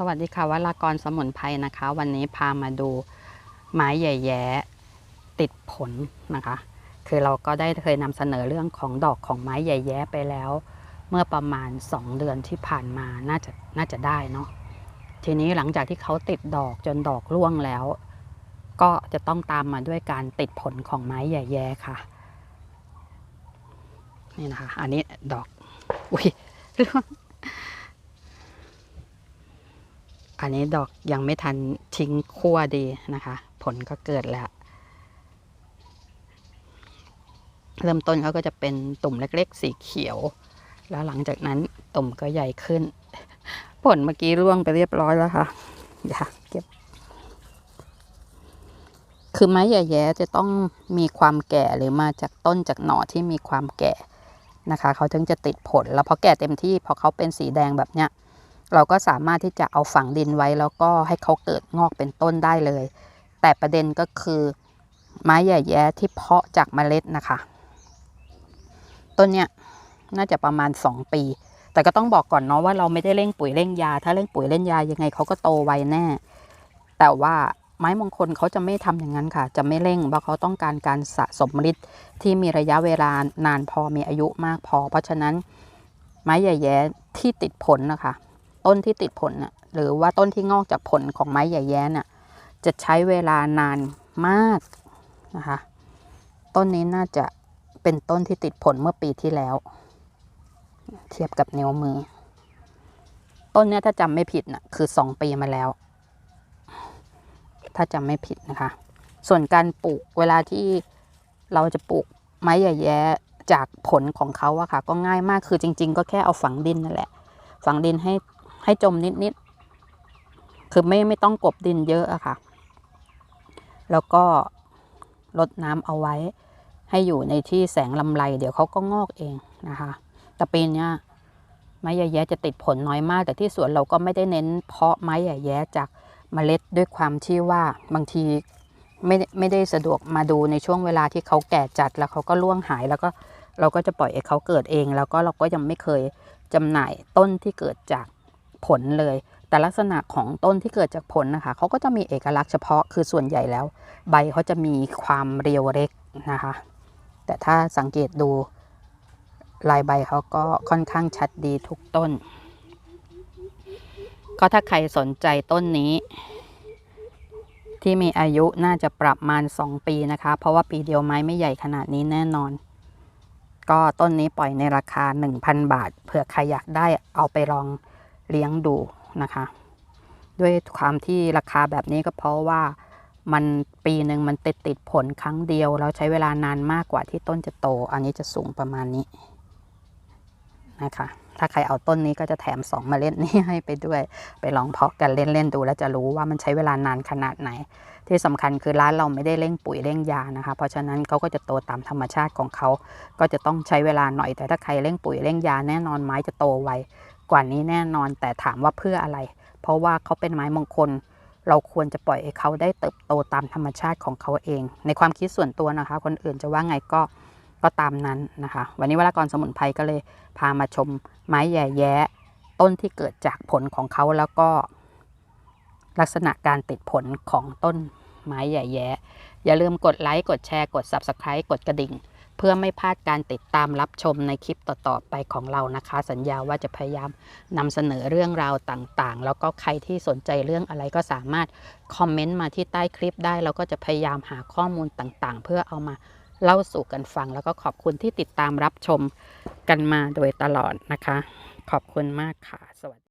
สวัสดีค่ะวรากรสมุนไพรนะคะ วันนี้พามาดูไม้ใหญ่แย้ติดผลนะคะ คือเราก็ได้เคยนำเสนอเรื่องของดอกของไม้ใหญ่แย้ไปแล้ว เมื่อประมาณ 2 เดือนที่ผ่านมาน่าจะน่าจะได้เนาะทีนี้หลังจากที่เขาติดดอกจนดอกร่วงแล้ว ก็จะต้องตามมาด้วยการติดผลของไม้ใหญ่แย้ค่ะนี่นะคะอันนี้ดอกอุ้ยร่วง อันนี้ดอกยังไม่ทันทิ้งขั้วดีนะคะ ผลก็เกิดแล้ว เริ่มต้นเขาก็จะเป็นตุ่มเล็กๆ สีเขียว แล้วหลังจากนั้นตุ่มก็ใหญ่ขึ้น ผลเมื่อกี้ร่วงไปเรียบร้อยแล้วค่ะอย่าเก็บ คือไม้ใหญ่แย้จะต้องมีความแก่หรือมาจากต้นจากหน่อที่มีความแก่นะคะ เขาถึงจะติดผลแล้วพอแก่เต็มที่พอเขาเป็นสีแดงแบบเนี้ย เราก็สามารถที่จะเอาฝังดินไว้แล้วก็ให้เขาเกิดงอกเป็นต้นได้เลย แต่ประเด็นก็คือไม้ใหญ่แย้ที่เพาะจากเมล็ดนะคะ ต้นเนี้ยน่าจะประมาณ 2 ปี แต่ก็ต้องบอกก่อนเนาะว่าเราไม่ได้เร่งปุ๋ยเร่งยา ถ้าเร่งปุ๋ยเร่งยายังไงเขาก็โตไวแน่ แต่ว่าไม้มงคลเขาจะไม่ทำอย่างนั้นค่ะ จะไม่เร่งเพราะเขาต้องการการสะสมฤทธิ์ที่มีระยะเวลานานพอมีอายุมากพอ เพราะฉะนั้นไม้ใหญ่แย้ที่ติดผลนะคะ ต้นที่ติดผลน่ะหรือว่าต้นที่งอกจากผลของไม้ใหญ่แย้น่ะจะใช้เวลานานมากนะคะ ต้นนี้น่าจะเป็นต้นที่ติดผลเมื่อปีที่แล้ว เทียบกับนิ้วมือ ต้นนี้ถ้าจำไม่ผิดน่ะคือสองปีมาแล้ว ถ้าจำไม่ผิดนะคะ ส่วนการปลูกเวลาที่เราจะปลูกไม้ใหญ่แย้จากผลของเขาอะค่ะ ก็ง่ายมากคือจริง ๆ ก็แค่เอาฝังดินนั่นแหละ ฝังดินให้ ให้จมนิดๆคือไม่ไม่ต้องกบดินเยอะอะค่ะ แล้วก็ลดน้ำเอาไว้ ให้อยู่ในที่แสงลำไร เดี๋ยวเขาก็งอกเองนะคะ แต่ปีนี้ไม้ใหญ่แย้จะติดผลน้อยมาก แต่ที่สวนเราก็ไม่ได้เน้น เพาะไม้ใหญ่แย้จากเมล็ดด้วยความที่ว่าบางทีไม่ได้ไม่ได้สะดวกมาดูในช่วงเวลาที่เขาแก่จัดแล้วเขาก็ล่วงหายแล้วก็เราก็จะปล่อยให้เขาเกิดเอง แล้วก็เราก็ยังไม่เคยจำหน่ายต้นที่เกิดจาก ผลเลย แต่ลักษณะของต้นที่เกิดจากผลนะคะเขาก็จะมีเอกลักษณ์เฉพาะคือส่วนใหญ่แล้ว ใบเขาจะมีความเรียวเล็กนะคะ แต่ถ้าสังเกตดูลายใบเขาก็ค่อนข้างชัดดีทุกต้น ก็ถ้าใครสนใจต้นนี้ ที่มีอายุน่าจะประมาณ 2 ปีนะคะ เพราะว่าปีเดียวไม้ไม่ใหญ่ขนาดนี้แน่นอน ก็ต้นนี้ปล่อยในราคา 1,000 บาทเผื่อใครอยากได้เอาไปลอง เลี้ยงดูนะคะ ด้วยความที่ราคาแบบนี้ก็เพราะว่ามันปีหนึ่งมันติดติดผลครั้งเดียว แล้วใช้เวลานานมากกว่าที่ต้นจะโต อันนี้จะสูงประมาณนี้นะคะ ถ้าใครเอาต้นนี้ก็จะแถมสองเมล็ดนี้ให้ไปด้วย ไปลองเพาะกันเล่นๆดู แล้วจะรู้ว่ามันใช้เวลานานขนาดไหน ที่สำคัญคือร้านเราไม่ได้เร่งปุ๋ยเร่งยานะคะ เพราะฉะนั้นเขาก็จะโตตามธรรมชาติของเขา ก็จะต้องใช้เวลาหน่อย แต่ถ้าใครเร่งปุ๋ยเร่งยาแน่นอนไม้จะโตไว กว่านี้แน่นอนแต่ถามว่าเพื่ออะไร เพราะว่าเขาเป็นไม้มงคล เราควรจะปล่อยให้เขาได้เติบโตตามธรรมชาติของเขาเอง ในความคิดส่วนตัวนะคะ คนอื่นจะว่าไงก็ก็ตามนั้นนะคะ วันนี้วรากรสมุนไพรก็เลยพามาชมไม้แย่แย้ต้นที่เกิดจากผลของเขาแล้วก็ ลักษณะการติดผลของต้นไม้ใหญ่แย้อย่าลืมกดไลค์กดแชร์กด Subscribe กดกระดิ่ง เพื่อไม่พลาดการติดตามรับชมในคลิปต่อๆไปของเรานะคะ สัญญาว่าจะพยายามนำเสนอเรื่องราวต่างๆ แล้วก็ใครที่สนใจเรื่องอะไรก็สามารถคอมเมนต์มาที่ใต้คลิปได้แล้วก็จะพยายามหาข้อมูลต่างๆ เพื่อเอามาเล่าสู่กันฟัง แล้วก็ขอบคุณที่ติดตามรับชมกันมาโดยตลอดนะคะ ขอบคุณมากค่ะ สวัสดี